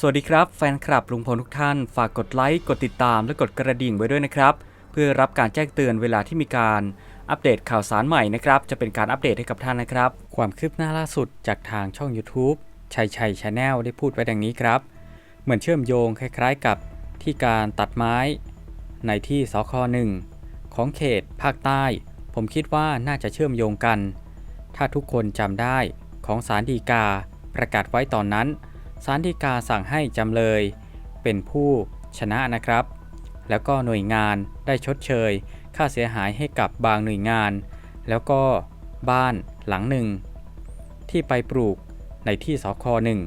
สวัสดีครับแฟนคลับลุงพลทุกท่าน ฝากกดไลค์ กดติดตามและกดกระดิ่งไว้ด้วยนะครับ เพื่อรับการแจ้งเตือนเวลาที่มีการอัปเดตข่าวสารใหม่นะครับ จะเป็นการอัปเดตให้กับท่านนะครับ ความคืบหน้าล่าสุดจากทางช่อง YouTube ชัยชัยชาแนลได้พูดไว้ดังนี้ครับ เหมือนเชื่อมโยงคล้ายๆกับที่การตัดไม้ ในที่สคหนึ่งของเขตภาคใต้ ผมคิดว่าน่าจะเชื่อมโยงกัน ถ้าทุกคนจำได้ของสารดีกาประกาศไว้ตอนนั้น สารดีกาสั่งให้จำเลย เป็นผู้ชนะนะครับ แล้วก็หน่วยงานได้ชดเชย ค่าเสียหายให้กับบางหน่วยงาน แล้วก็บ้านหลังหนึ่ง ที่ไปปลูกในที่สคหนึ่ง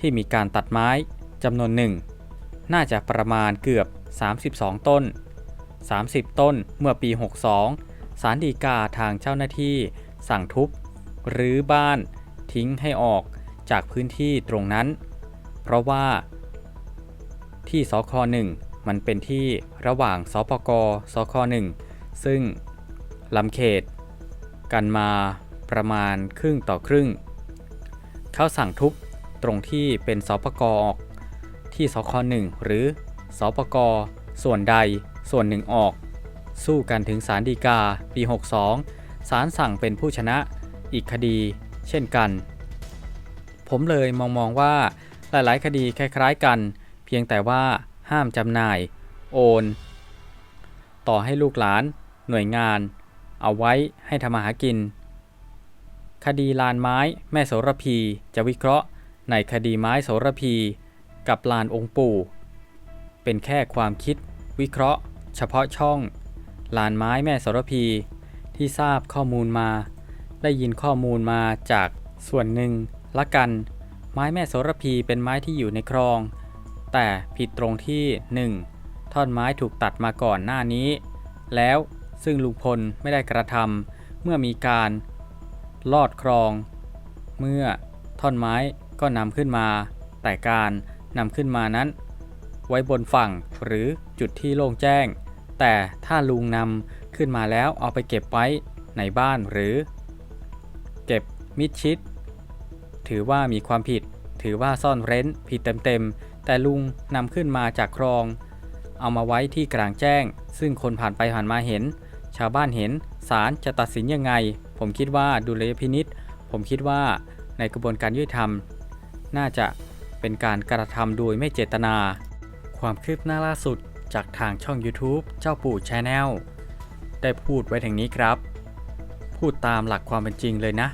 ที่มีการตัดไม้จำนวนหนึ่งน่าจะประมาณเกือบ 32 ต้น 30 ต้นเมื่อปี 62 สารดีกาทางเจ้าหน้าที่สั่งทุบ หรือบ้านทิ้งให้ออก จากพื้นที่ตรงนั้น เพราะว่า ที่สคหนึ่งมันเป็นที่ระหว่างสปกสคหนึ่งซึ่งลำเขต กันมาประมาณครึ่งต่อครึ่ง เขาสั่งทุบตรงที่เป็นสปกออก ที่สคหนึ่งหรือสปกส่วนใดส่วนหนึ่งออก สู้กันถึงศาลฎีกาปี 62ศาลสั่งเป็นผู้ชนะอีกคดีเช่นกัน ผมเลยมองมองว่าหลายๆ คดีคล้ายๆกัน เพียงแต่ว่าห้ามจำหน่าย โอน ต่อให้ลูกหลาน หน่วยงาน เอาไว้ให้ทำมาหากิน คดีลานไม้แม่โสระพีจะวิเคราะห์ในคดีไม้โสระพี กับลานองค์ปู่ เป็นแค่ความคิด วิเคราะห์ เฉพาะช่อง ลานไม้แม่โสระพี ที่ทราบข้อมูลมา ได้ยินข้อมูลมาจากส่วนหนึ่ง ละกัน ไม้แม่โสระพีเป็นไม้ที่อยู่ในคลอง แต่ผิดตรงที่ 1. ท่อนไม้ถูกตัดมาก่อนหน้านี้ แล้วซึ่งลุงพลไม่ได้กระทำเมื่อมีการลอดคลอง เมื่อท่อนไม้ก็นำขึ้นมา แต่การนำขึ้นมานั้น ไว้บนฝั่งหรือจุดที่โล่งแจ้ง แต่ถ้าลุงนำขึ้นมาแล้วเอาไปเก็บไว้ในบ้านหรือ เก็บมิดชิด ถือว่ามีความผิด ถือว่าซ่อนเร้น ผิดเต็มๆ แต่ลุงนำขึ้นมาจากคลอง เอามาไว้ที่กลางแจ้ง ซึ่งคนผ่านไปผ่านมาเห็น ชาวบ้านเห็นศาลจะตัดสินยังไง ผมคิดว่าดุลยพินิษผมคิดว่าในกระบวนการยุติธรรม น่าจะเป็นการกระทำโดยไม่เจตนา ความคืบหน้าล่าสุดจากทางช่อง YouTube เจ้าปู่ชาแนลได้พูดไว้ถึงนี้ครับ พูดตามหลักความเป็นจริงเลยนะ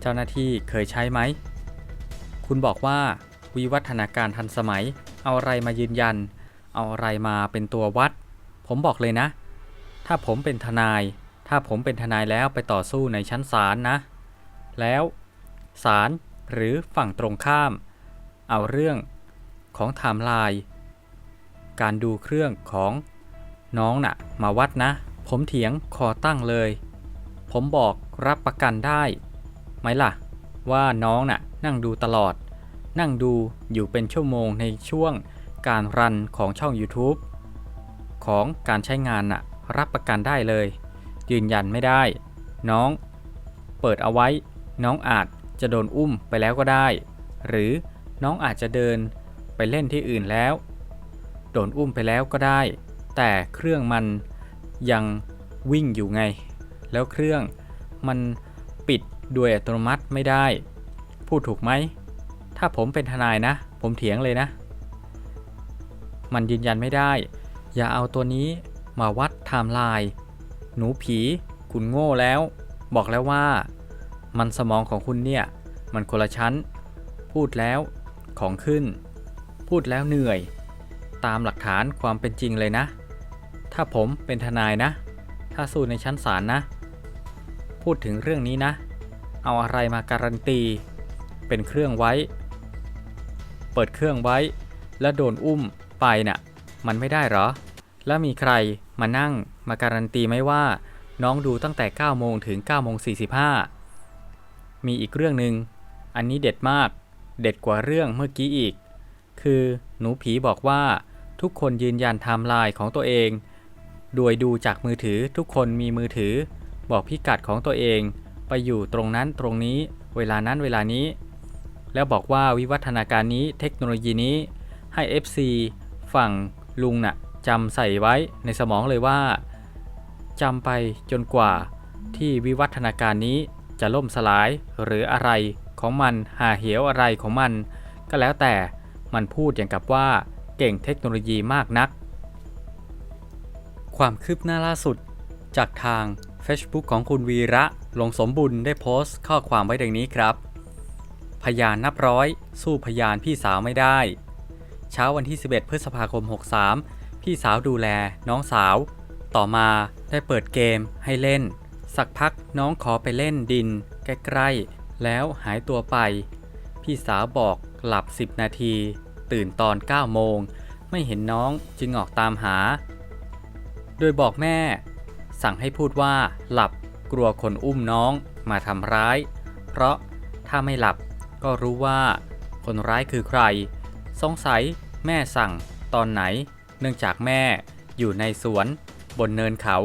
เจ้าหน้าที่เคยใช้ไหม คุณบอกว่าวิวัฒนาการทันสมัย เอาอะไรมายืนยัน เอาอะไรมาเป็นตัววัด ผมบอกเลยนะ ถ้าผมเป็นทนาย ถ้าผมเป็นทนายแล้วไปต่อสู้ในชั้นศาลนะ แล้วศาลหรือฝั่งตรงข้าม เอาเรื่องของไทม์ไลน์การดูเครื่องของน้องน่ะมาวัดนะ ผมเถียงคอตั้งเลย ผมบอกรับประกันได้ ไหมล่ะ ว่าน้องน่ะนั่งดูตลอด นั่งดูอยู่เป็นชั่วโมงในช่วงการรันของช่อง YouTube ของการใช้งานน่ะรับประกันได้เลย ยืนยันไม่ได้ น้อง เปิดเอาไว้ น้องอาจจะโดนอุ้มไปแล้วก็ได้ หรือน้องอาจจะเดินไปเล่นที่อื่นแล้ว โดนอุ้มไปแล้วก็ได้ แต่เครื่องมันยังวิ่งอยู่ไง แล้วเครื่องมันปิด โดยอัตโนมัติไม่ได้ พูดถูกไหม ถ้าผมเป็นทนายนะ ผมเถียงเลยนะ มันยืนยันไม่ได้ อย่าเอาตัวนี้มาวัดไทม์ไลน์หนูผีคุณโง่แล้ว บอกแล้วว่า มันสมองของคุณเนี่ย มันคนละชั้น พูดแล้วของขึ้น พูดแล้วเหนื่อย ตามหลักฐานความเป็นจริงเลยนะ ถ้าผมเป็นทนายนะ ถ้าสู้ในชั้นศาลนะ พูดถึงเรื่องนี้นะ เอาอะไรมาการันตี เป็นเครื่องไว้ เปิดเครื่องไว้ แล้วโดนอุ้มไปน่ะ มันไม่ได้หรอ แล้วมีใครมานั่งมาการันตีไหมว่าน้องดูตั้งแต่ 9 โมงถึง 9 โมง 45 มีอีกเรื่องหนึง่ง อันนี้เด็ดมาก เด็ดกว่าเรื่องเมื่อกี้อีก คือหนูผีบอกว่าทุกคนยืนยันไทม์ไลน์ของตัวเอง โดยดูจากมือถือทุกคนมีมือถือ บอกพิกัดของตัวเอง ไปอยู่ตรงนั้นตรงนี้ เวลานั้นเวลานี้ แล้วบอกว่าวิวัฒนาการนี้เทคโนโลยีนี้ให้ FC ฝั่งลุงน่ะจำใส่ไว้ในสมองเลยว่าจำไปจนกว่าที่วิวัฒนาการนี้จะล่มสลายหรืออะไรของมันหาเหวอะไรของมัน ก็แล้วแต่มันพูดอย่างกับว่าเก่งเทคโนโลยีมากนัก ความคืบหน้าล่าสุดจากทาง Facebook ของคุณวีระหลงสมบุญได้โพสต์ข้อความไว้ดังนี้ครับ พยานนับร้อย สู้พยานพี่สาวไม่ได้ เช้าวันที่ 11 พฤษภาคม 63 พี่สาวดูแล น้องสาว ต่อมาได้เปิดเกมให้เล่น สักพักน้องขอไปเล่นดิน ใกล้ๆ แล้วหายตัวไป พี่สาวบอกหลับ 10 นาที ตื่นตอน 9 โมง ไม่เห็นน้องจึงออกตามหา โดยบอกแม่ สั่งให้พูดว่า หลับกลัวคนอุ้มน้องมาทำร้าย เพราะถ้าไม่หลับก็รู้ว่า คนร้ายคือใคร สงสัยแม่สั่งตอนไหน เนื่องจากแม่อยู่ในสวนบนเนินเขา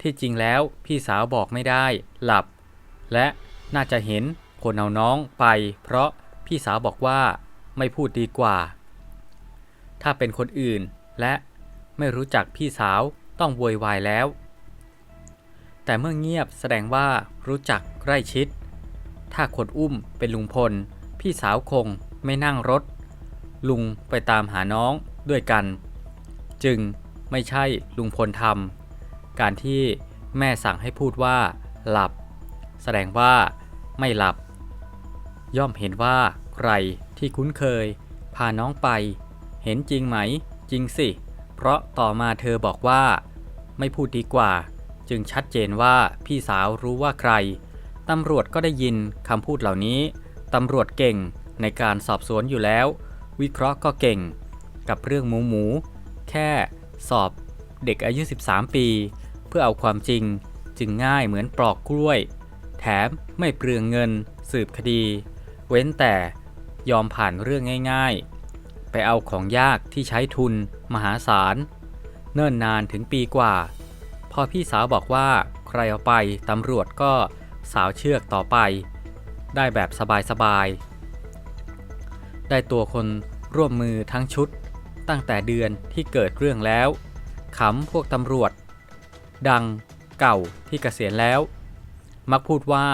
ที่จริงแล้วพี่สาวบอกไม่ได้หลับ และน่าจะเห็นคนเอาน้องไป เพราะพี่สาวบอกว่าไม่พูดดีกว่า ถ้าเป็นคนอื่นและไม่รู้จักพี่สาว ต้องโวยวายแล้ว แต่เมื่อเงียบแสดงว่ารู้จักใกล้ชิด ถ้าคนอุ้มเป็นลุงพล พี่สาวคงไม่นั่งรถ ลุงไปตามหาน้องด้วยกัน จึงไม่ใช่ลุงพลทำการที่แม่สั่งให้พูดว่า หลับ แสดงว่าไม่หลับ ย่อมเห็นว่าใครที่คุ้นเคย พาน้องไป เห็นจริงไหม จริงสิ เพราะต่อมาเธอบอกว่า ไม่พูดดีกว่า จึงชัดเจนว่าพี่สาวรู้ว่าใคร ตำรวจก็ได้ยินคำพูดเหล่านี้ ตำรวจเก่งในการสอบสวนอยู่แล้ว วิเคราะห์ก็เก่ง กับเรื่องหมูหมู แค่สอบเด็กอายุ 13 ปี เพื่อเอาความจริงจึงง่ายเหมือนปลอกกล้วย แถมไม่เปลืองเงิน สืบคดี เว้นแต่ยอมผ่านเรื่องง่าย ๆ ไปเอาของยากที่ใช้ทุน มหาศาล เนิ่นนานถึงปีกว่า พอพี่สาวบอกว่าใครเอาไปตำรวจก็สาวเชือกต่อไป ได้แบบสบายๆ ได้ตัวคนร่วมมือทั้งชุด ตั้งแต่เดือนที่เกิดเรื่องแล้วขำพวกตำรวจ ดังเก่าที่เกษียณแล้ว มักพูดว่า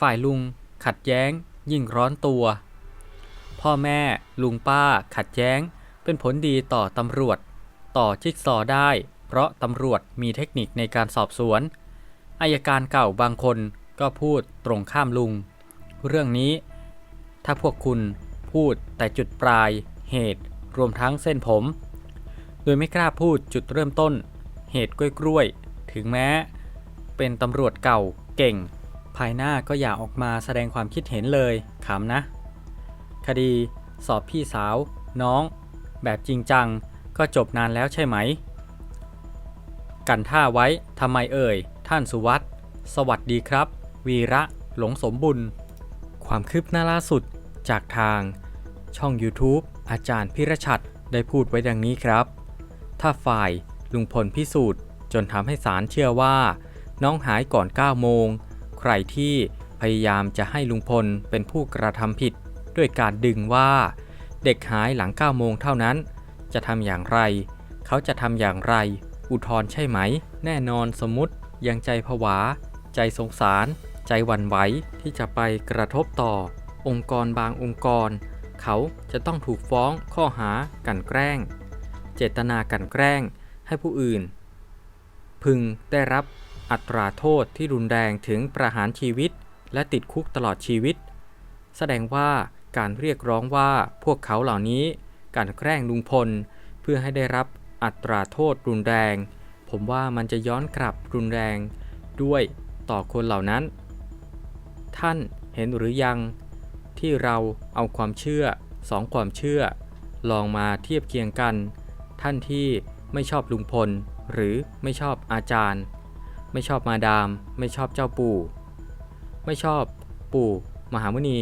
ฝ่ายลุงขัดแย้งยิ่งร้อนตัว พ่อแม่ ลุงป้า ขัดแย้ง เป็นผลดีต่อตำรวจ ต่อจิ๊กซอได้ เพราะตำรวจมีเทคนิคในการสอบสวนอายการเก่าบางคนก็พูดตรงข้ามลุง เรื่องนี้ ถ้าพวกคุณพูดแต่จุดปลาย เหตุ รวมทั้งเส้นผม โดยไม่กล้าพูดจุดเริ่มต้น เหตุกล้วยๆ ถึงแม้ เป็นตำรวจเก่าเก่ง ภายหน้าก็อย่าออกมาแสดงความคิดเห็นเลยขำนะ คดี สอบพี่สาว น้อง แบบจริงจัง ก็จบนานแล้วใช่ไหม กันท่าไว้ทำไมเอ่ย ท่านสุวัตสวัสดีครับ วีระหลงสมบุญ ความคืบหน้าล่าสุดจากทาง ช่อง YouTube อาจารย์พิรชัดได้พูดไว้ดังนี้ครับ ถ้าฝ่ายลุงพลพิสูจน์จนทำให้ศาลเชื่อว่า น้องหายก่อน 9 โมง ใครที่พยายามจะให้ลุงพลเป็นผู้กระทำผิด ด้วยการดึงว่า เด็กหายหลัง9โมงเท่านั้น จะทำอย่างไร เขาจะทำอย่างไร อุทธรใช่ไหม แน่นอนสมมติยังใจผวา ใจสงสาร ใจหวั่นไหวที่จะไปกระทบต่อ องค์กรบางองค์กร เขาจะต้องถูกฟ้องข้อหากันแกล้ง เจตนากันแกล้งให้ผู้อื่น พึงได้รับอัตราโทษที่รุนแรงถึงประหารชีวิต และติดคุกตลอดชีวิต แสดงว่า การเรียกร้องว่าพวกเขาเหล่านี้กลั่นแกล้งลุงพล เพื่อให้ได้รับอัตราโทษรุนแรง ผมว่ามันจะย้อนกลับรุนแรง ด้วยต่อคนเหล่านั้น ท่านเห็นหรือยัง ที่เราเอาความเชื่อสองความเชื่อ ลองมาเทียบเคียงกัน ท่านที่ไม่ชอบลุงพล หรือไม่ชอบอาจารย์ ไม่ชอบมาดาม ไม่ชอบเจ้าปู่ ไม่ชอบปู่ มหามุนี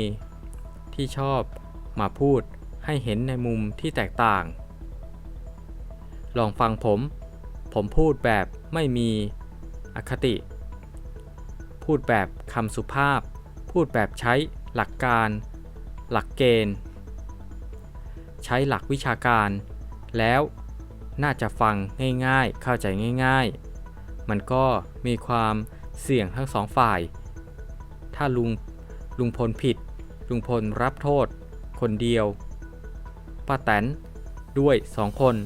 ที่ชอบมาพูดให้เห็นในมุมที่แตกต่าง ลองฟังผม ผมพูดแบบไม่มีอคติ พูดแบบคำสุภาพ พูดแบบใช้หลักการ หลักเกณฑ์ ใช้หลักวิชาการ แล้วน่าจะฟังง่ายๆ เข้าใจง่าย ๆ มันก็มีความเสี่ยงทั้งสองฝ่าย ถ้าลุงลุงพลผิด ลุงพลรับโทษ คนเดียว ป้าแตนด้วยสองคน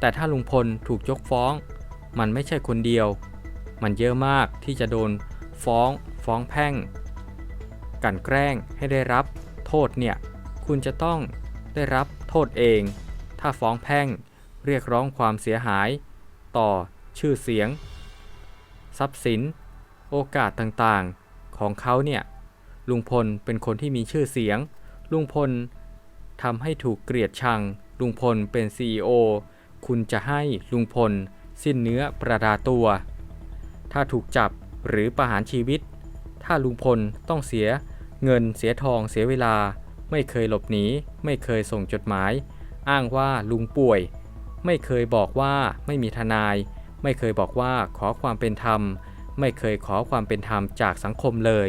แต่ถ้าลุงพลถูกยกฟ้อง มันไม่ใช่คนเดียว มันเยอะมากที่จะโดนฟ้องฟ้องแพ่ง กันแกล้งให้ได้รับโทษเนี่ย คุณจะต้องได้รับโทษเอง ถ้าฟ้องแพ่งเรียกร้องความเสียหาย ต่อชื่อเสียง ทรัพย์สิน โอกาสต่างๆ ของเขาเนี่ย ลุงพลเป็นคนที่มีชื่อเสียง ลุงพลทำให้ถูกเกลียดชัง ลุงพลเป็น CEO คุณจะให้ลุงพล สิ้นเนื้อประดาตัว ถ้าถูกจับหรือประหารชีวิต ถ้าลุงพลต้องเสียเงินเสียทองเสียเวลา ไม่เคยหลบหนีไม่เคยส่งจดหมาย อ้างว่าลุงป่วย ไม่เคยบอกว่าไม่มีทนาย ไม่เคยบอกว่าขอความเป็นธรรม ไม่เคยขอความเป็นธรรมจากสังคมเลย